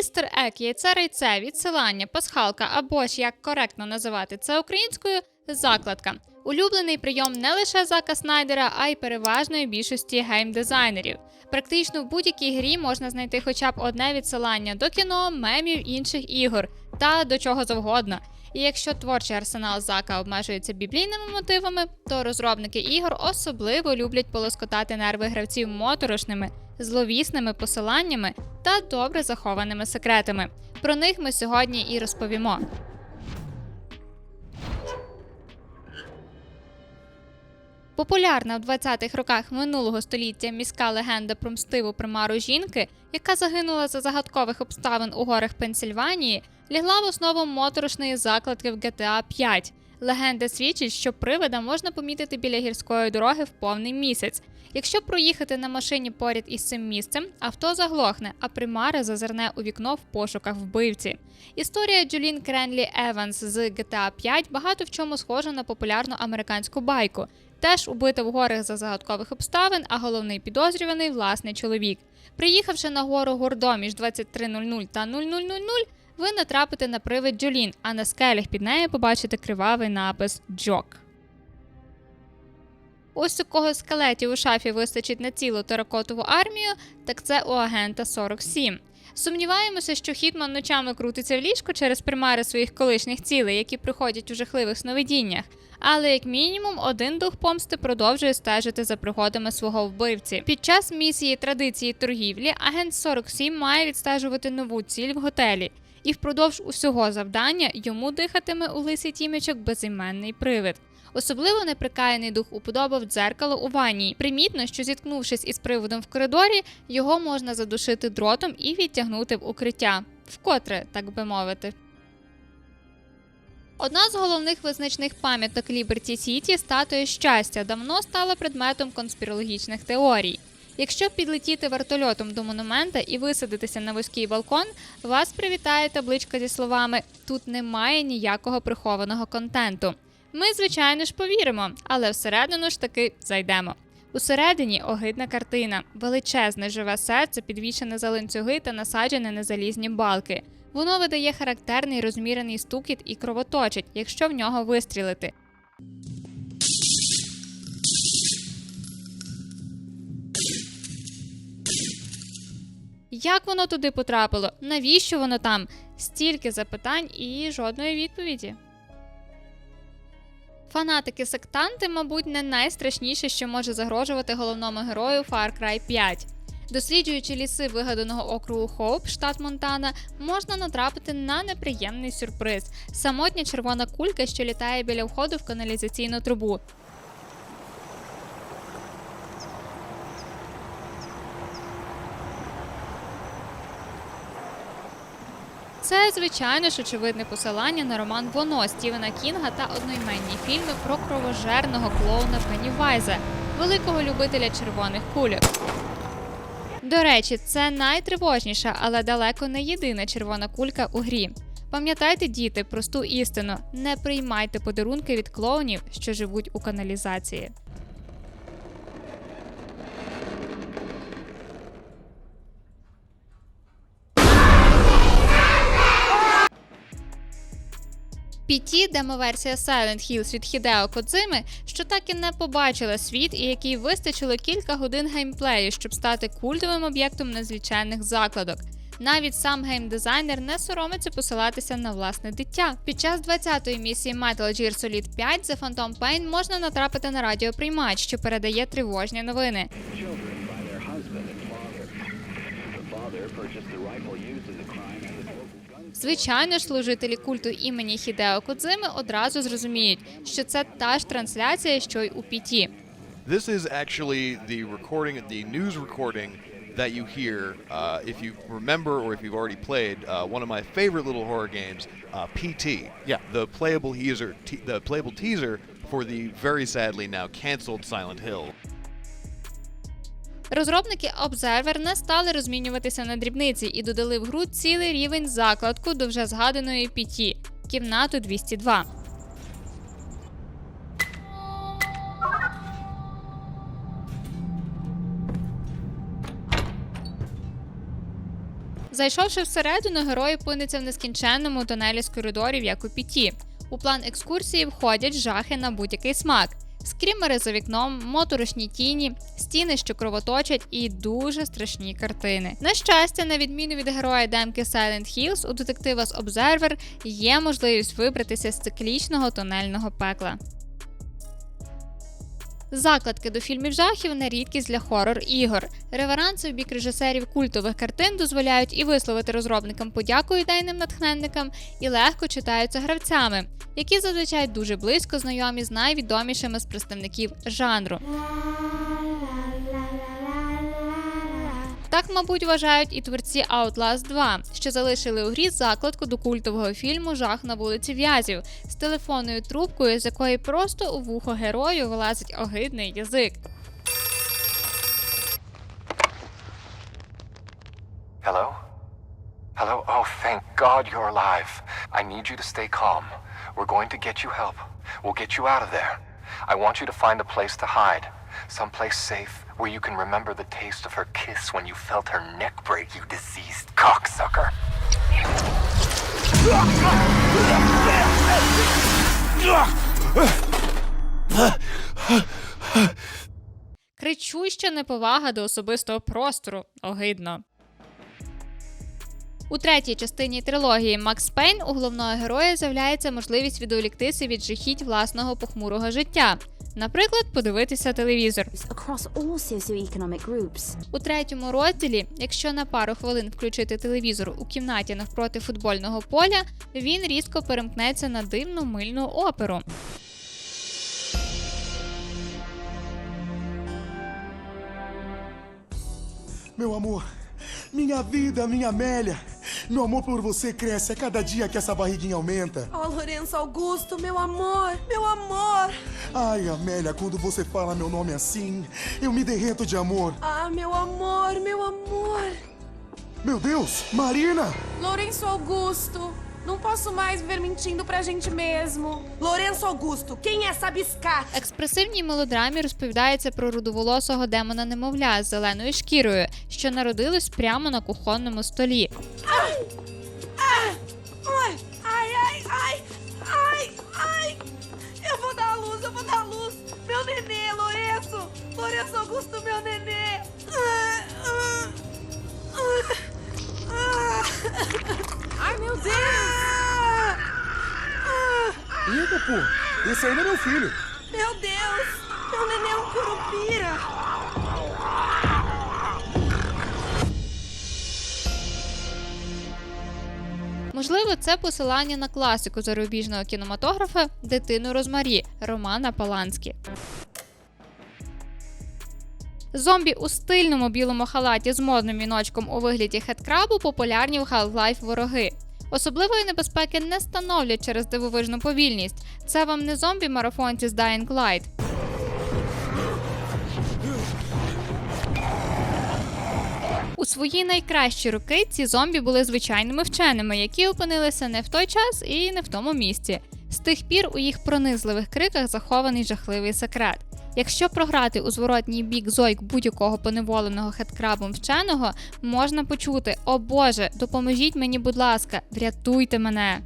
Істер ек, яйце рейце, відсилання, пасхалка або ж як коректно називати це українською закладка. Улюблений прийом не лише Зака Снайдера, а й переважної більшості геймдизайнерів. Практично в будь-якій грі можна знайти хоча б одне відсилання до кіно, мемів інших ігор та до чого завгодно. І якщо творчий арсенал Зака обмежується біблійними мотивами, то розробники ігор особливо люблять полоскотати нерви гравців моторошними, зловісними посиланнями та добре захованими секретами. Про них ми сьогодні і розповімо. Популярна в 20-х роках минулого століття міська легенда про мстиву примару жінки, яка загинула за загадкових обставин у горах Пенсільванії, лягла в основу моторошної закладки в GTA 5. Легенда свідчить, що привида можна помітити біля гірської дороги в повний місяць. Якщо проїхати на машині поряд із цим місцем, авто заглохне, а примара зазирне у вікно в пошуках вбивці. Історія Джулін Кренлі Еванс з GTA 5 багато в чому схожа на популярну американську байку. Теж убита в горах за загадкових обставин, а головний підозрюваний власний чоловік. Приїхавши на гору Гордо між 23.00 та 00.00, ви натрапите на привид Джолін, а на скелях під нею побачите кривавий напис Джок. Ось у кого скелетів у шафі вистачить на цілу теракотову армію, так це у агента 47. Сумніваємося, що Хітман ночами крутиться в ліжку через примари своїх колишніх цілей, які приходять у жахливих сновидіннях. Але як мінімум один дух помсти продовжує стежити за пригодами свого вбивці. Під час місії традиції торгівлі агент 47 має відстежувати нову ціль в готелі, і впродовж усього завдання йому дихатиме у лисий тімечок безіменний привид. Особливо неприкаяний дух уподобав дзеркало у ванні. Примітно, що зіткнувшись із приводом в коридорі, його можна задушити дротом і відтягнути в укриття, вкотре, так би мовити. Одна з головних визначних пам'яток Ліберті Сіті статуя щастя давно стала предметом конспірологічних теорій. Якщо підлетіти вертольотом до монумента і висадитися на вузький балкон, вас привітає табличка зі словами Тут немає ніякого прихованого контенту. Ми, звичайно ж, повіримо, але всередину ж таки зайдемо. Усередині огидна картина, величезне живе серце, підвішене за ланцюги та насаджене на залізні балки. Воно видає характерний розмірений стукіт і кровоточить, якщо в нього вистрілити. Як воно туди потрапило? Навіщо воно там? Стільки запитань і жодної відповіді. Фанатики-сектанти, мабуть, не найстрашніше, що може загрожувати головному герою Far Cry 5. Досліджуючи ліси вигаданого округу Хоуп, штат Монтана, можна натрапити на неприємний сюрприз: самотня червона кулька, що літає біля входу в каналізаційну трубу. Це, звичайно ж, очевидне посилання на роман Воно Стівена Кінга та одноіменні фільми про кровожерного клоуна Пеннівайза, великого любителя червоних кульок. До речі, це найтривожніша, але далеко не єдина червона кулька у грі. Пам'ятайте, діти, просту істину: не приймайте подарунки від клоунів, що живуть у каналізації. Піті демоверсія Silent Hills від Хідео Кодзими, що так і не побачила світ, і якій вистачило кілька годин геймплею, щоб стати культовим об'єктом незвичайних закладок. Навіть сам геймдизайнер не соромиться посилатися на власне дитя. Під час 20-ї місії Metal Gear Solid 5 The Phantom Pain можна натрапити на радіоприймач, що передає тривожні новини. Звичайно ж, служителі культу імені Хідео Кодзими одразу зрозуміють, що це та ж трансляція, що й у піті. This is actually the recording, the news recording that you hear uh, if you remember or if you've already played uh, one of my favorite little horror games, uh, PT. Yeah, the playable teaser, te- the playable teaser for the very sadly now canceled Silent Hill. Розробники Observer не стали розмінюватися на дрібниці і додали в гру цілий рівень закладку до вже згаданої PT – кімнату 202. Зайшовши всередину, герої опиняться в нескінченному тунелі з коридорів, як у піті. У план екскурсії входять жахи на будь-який смак. Скрімери за вікном, моторошні тіні, стіни, що кровоточать, і дуже страшні картини. На щастя, на відміну від героя демки Silent Hills, у детектива з Observer є можливість вибратися з циклічного тунельного пекла. Закладки до фільмів жахів на рідкість для хорор ігор. Реверанси в бік режисерів культових картин дозволяють і висловити розробникам подяку ідейним натхненникам, і легко читаються гравцями, які зазвичай дуже близько знайомі з найвідомішими з представників жанру. Так, мабуть, вважають і творці Outlast 2, що залишили у грі закладку до культового фільму Жах на вулиці В'язів з телефонною трубкою, з якої просто у вухо герою вилазить огидний язик. Hello? Hello? Oh, thank God you're alive. I need you to stay calm. We're going to get you help. We'll get you out of there. I want you to find a place to hide. Someplace safe where you can remember the taste of her kiss when you felt her neck break, you diseased cocksucker. Кричуща неповага до особистого простору. Огидно. У третій частині трилогії Макс Пейн у головного героя з'являється можливість відволіктися від жахіть власного похмурого життя. Наприклад, подивитися телевізор. У третьому розділі, якщо на пару хвилин включити телевізор у кімнаті навпроти футбольного поля, він різко перемкнеться на дивну мильну оперу. Meu amor, minha vida, minha Amélia. Meu amor por você cresce a cada dia que essa barriguinha aumenta. Oh, Lourenço Augusto, meu amor, meu amor. Ai, Amélia, quando você fala meu nome assim, eu me derreto de amor. Ah, meu amor, meu amor. Meu Deus, Marina! Lourenço Augusto, não posso mais viver mentindo pra gente mesmo. Lourenço Augusto, quem é essa biscate? Експресивній мелодрамі розповідається про рудоволосого демона немовля з зеленою шкірою, що народилось прямо на кухонному столі. Ai, ai, ai, ai, ai, ai. Eu vou dar a luz, eu vou dar a luz. Meu nenê, Lourenço. Lourenço Augusto, meu nenê. Ah, ah, ah, ah. Ai, meu Deus. Eita, pô! Esse aí não é meu filho. meu Deus. Meu nenê é um curupira. Можливо, це посилання на класику зарубіжного кінематографа Дитину Розмарі Романа Паланські. Зомбі у стильному білому халаті з модним віночком у вигляді хеткрабу популярні в Half-Life вороги. Особливої небезпеки не становлять через дивовижну повільність. Це вам не зомбі-марафонці з Dying Light. У свої найкращі роки ці зомбі були звичайними вченими, які опинилися не в той час і не в тому місці. З тих пір у їх пронизливих криках захований жахливий секрет. Якщо програти у зворотній бік зойк будь-якого поневоленого хеткрабом вченого, можна почути: О Боже, допоможіть мені, будь ласка, врятуйте мене.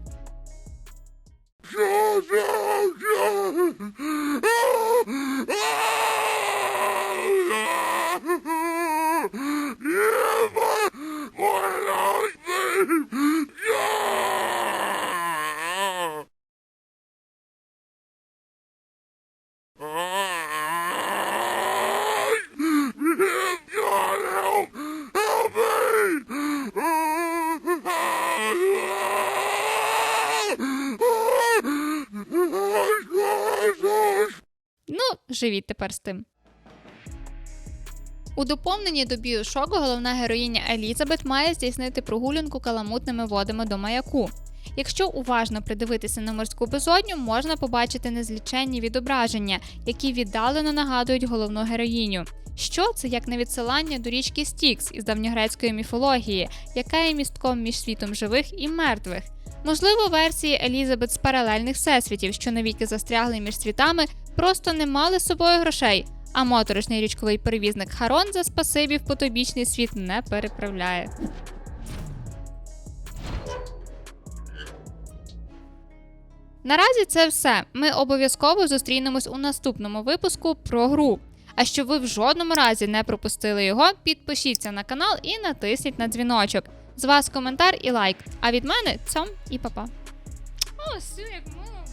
Живіть тепер з тим. У доповненні до біошоку головна героїня Елізабет має здійснити прогулянку каламутними водами до маяку. Якщо уважно придивитися на морську безодню, можна побачити незліченні відображення, які віддалено нагадують головну героїню. Що це як не відсилання до річки Стікс із давньогрецької міфології, яка є містком між світом живих і мертвих. Можливо, версії Елізабет з паралельних всесвітів, що навіки застрягли між світами, просто не мали з собою грошей. А моторошний річковий перевізник Харон за спасибі в потобічний світ не переправляє. Наразі це все. Ми обов'язково зустрінемось у наступному випуску про гру. А щоб ви в жодному разі не пропустили його, підпишіться на канал і натисніть на дзвіночок. З вас коментар і лайк. А від мене цьом і папа. О, сю, як мило.